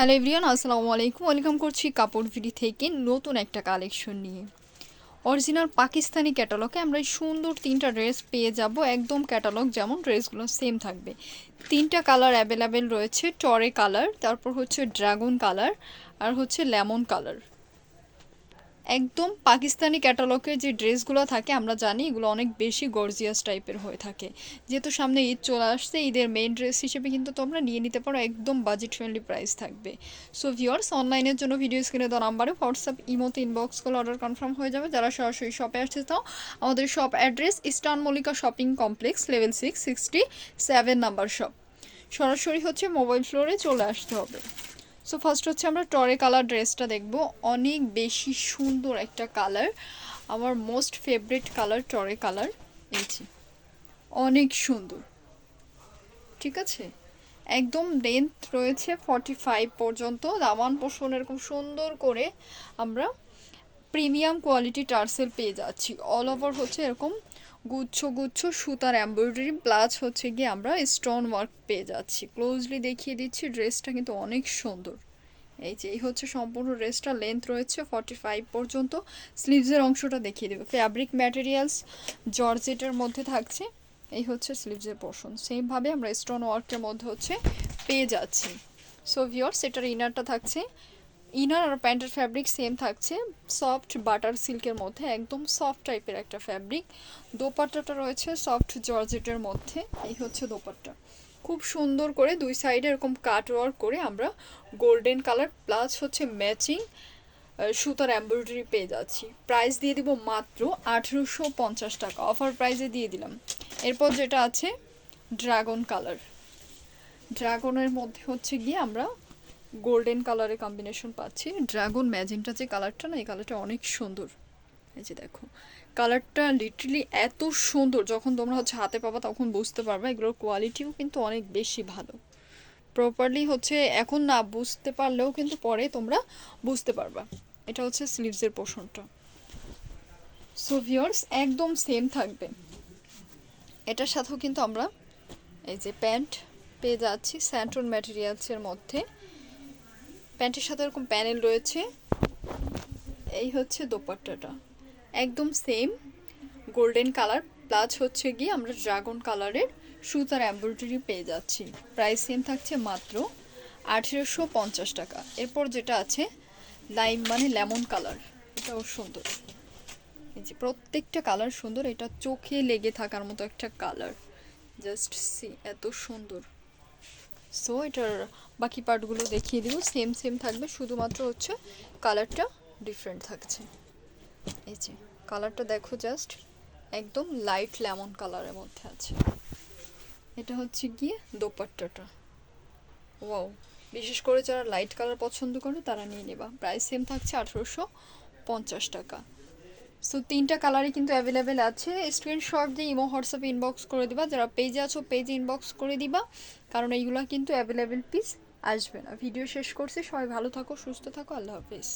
Hello everyone, আসসালামু আলাইকুম। Welcome করছি কাপড় ভিডি থেকে নতুন একটা কালেকশন নিয়ে। অরিজিনাল পাকিস্তানি ক্যাটালগে আমরা এই সুন্দর তিনটা ড্রেস পেয়ে যাব, একদম ক্যাটালগ যেমন ড্রেসগুলো সেম থাকবে। তিনটা কালার অ্যাভেলেবেল রয়েছে, টরে কালার, তারপর হচ্ছে ড্রাগন কালার আর হচ্ছে লেমন কালার। একদম পাকিস্তানি ক্যাটালগের যে ড্রেসগুলো থাকে, আমরা জানি এগুলো অনেক বেশি গর্জিয়াস টাইপের হয়ে থাকে। যেহেতু সামনে ঈদ চলে আসছে, ঈদের মেইন ড্রেস হিসেবে কিন্তু তোমরা নিয়ে নিতে পারো, একদম বাজেট ফ্রেন্ডলি প্রাইস থাকবে। সো ভিওর্স অনলাইনের জন্য ভিডিও স্ক্রিনে দেওয়া নাম্বারে হোয়াটসঅ্যাপ ইমোতে ইনবক্স করলে অর্ডার কনফার্ম হয়ে যাবে। যারা সরাসরি শপে আসতে চাও, আমাদের shop address eastern Mallika shopping complex level six sixty seven number shop সরাসরি হচ্ছে মোবাইল ফ্লোরে চলে আসতে হবে। সো ফার্স্ট হচ্ছে আমরা টরে কালার ড্রেসটা দেখব। অনেক বেশি সুন্দর একটা কালার আমার মোস্ট ফেভারিট কালার টরে কালার এই অনেক সুন্দর। ঠিক আছে? একদম লেন্থ রয়েছে ফর্টি ফাইভ পর্যন্ত। দামান পোষণ এরকম সুন্দর করে আমরা প্রিমিয়াম কোয়ালিটি টার্সেল পেয়ে যাচ্ছি। অল ওভার হচ্ছে এরকম গুচ্ছ গুচ্ছ সুতার এমব্রয়ডারি, প্লাস হচ্ছে গিয়ে আমরা স্টোন ওয়ার্ক পেয়ে যাচ্ছি। ক্লোজলি দেখিয়ে দিচ্ছি, ড্রেসটা কিন্তু অনেক সুন্দর। এই যে, এই হচ্ছে সম্পূর্ণ ড্রেসটা লেন্থ রয়েছে ফর্টি ফাইভ পর্যন্ত স্লিভসের অংশটা দেখিয়ে দেবে। ফ্যাব্রিক ম্যাটেরিয়ালস জর্জেটের মধ্যে থাকছে। এই হচ্ছে স্লিভসের পোর্শন সেমভাবে আমরা স্টোন ওয়ার্কের মধ্যে হচ্ছে পেয়ে যাচ্ছি। সো ভিওর্স এটার ইনারটা থাকছে। ইনার আর প্যান্টের ফ্যাব্রিক সেম থাকছে, সফট বাটার সিল্কের মধ্যে, একদম সফট টাইপের একটা ফ্যাব্রিক। দোপাট্টাটা রয়েছে সফট জর্জেটের মধ্যে, এই হচ্ছে দোপাট্টা। খুব সুন্দর করে দুই সাইডে এরকম কাট ওয়ার্ক করে আমরা গোল্ডেন কালার প্লাস হচ্ছে ম্যাচিং সুতার এমব্রয়ডারি পেয়ে যাচ্ছি। প্রাইস দিয়ে দিব মাত্র আঠেরোশো পঞ্চাশ টাকা। অফার প্রাইসে দিয়ে দিলাম। এরপর যেটা আছে, ড্রাগন কালার। ড্রাগনের মধ্যে হচ্ছে গিয়ে আমরা গোল্ডেন কালারের কম্বিনেশন পাচ্ছি। ড্রাগন ম্যাজিনটা যে কালারটা না, এই কালারটা অনেক সুন্দর। এই যে দেখো, কালারটা লিটারালি এত সুন্দর, যখন তোমরা হচ্ছে হাতে পাবা তখন বুঝতে পারবে, এগুলোর কোয়ালিটিও কিন্তু অনেক বেশি ভালো। প্রপারলি হচ্ছে এখন না বুঝতে পারলেও কিন্তু পরে তোমরা বুঝতে পারবা। এটা হচ্ছে স্লিভসের পোর্শনটা সো ভিওর্স একদম সেম থাকবে। এটার সাথেও কিন্তু আমরা এই যে প্যান্ট পেয়ে যাচ্ছি, স্যান্টন ম্যাটেরিয়ালসের মধ্যে। প্যান্টের সাথে এরকম প্যানেল রয়েছে। এই হচ্ছে দোপাট্টাটা। একদম সেম গোল্ডেন কালার প্লাস হচ্ছে গিয়ে আমরা ড্রাগন কালারের সুতার এমব্রয়ডারি পেয়ে যাচ্ছি। প্রাইস সেম থাকছে মাত্র আঠেরোশো পঞ্চাশ টাকা। এরপর যেটা আছে লাইম মানে লেমন কালার এটাও সুন্দর। এই যে প্রত্যেকটা কালার সুন্দর, এটা চোখে লেগে থাকার মতো একটা কালার জাস্ট সি এত সুন্দর। সো এটার বাকি পার্টগুলো দেখিয়ে দিব। সেম সেম থাকবে, শুধুমাত্র হচ্ছে কালারটা ডিফারেন্ট থাকছে। এই যে কালারটা দেখো জাস্ট একদম লাইট লেমন কালারের মধ্যে আছে। এটা হচ্ছে গিয়ে দোপাট্টাটা। ওয়াও বিশেষ করে যারা লাইট কালার পছন্দ করে, তারা নিয়ে নেবা। প্রাইস সেম থাকছে আঠেরোশো পঞ্চাশ টাকা। সো তিনটা কালারই কিন্তু অ্যাভেলেবেল আছে। স্ক্রিনশট দিয়ে ইমো হোয়াটসঅ্যাপে ইনবক্স করে দিবা। যারা পেজে আছো পেজে ইনবক্স করে দিবা। কারণ এইগুলো কিন্তু অ্যাভেলেবেল পিস আসবে না। ভিডিও শেষ করছি। সবাই ভালো থাকো, সুস্থ থাকো। আল্লাহ হাফিজ।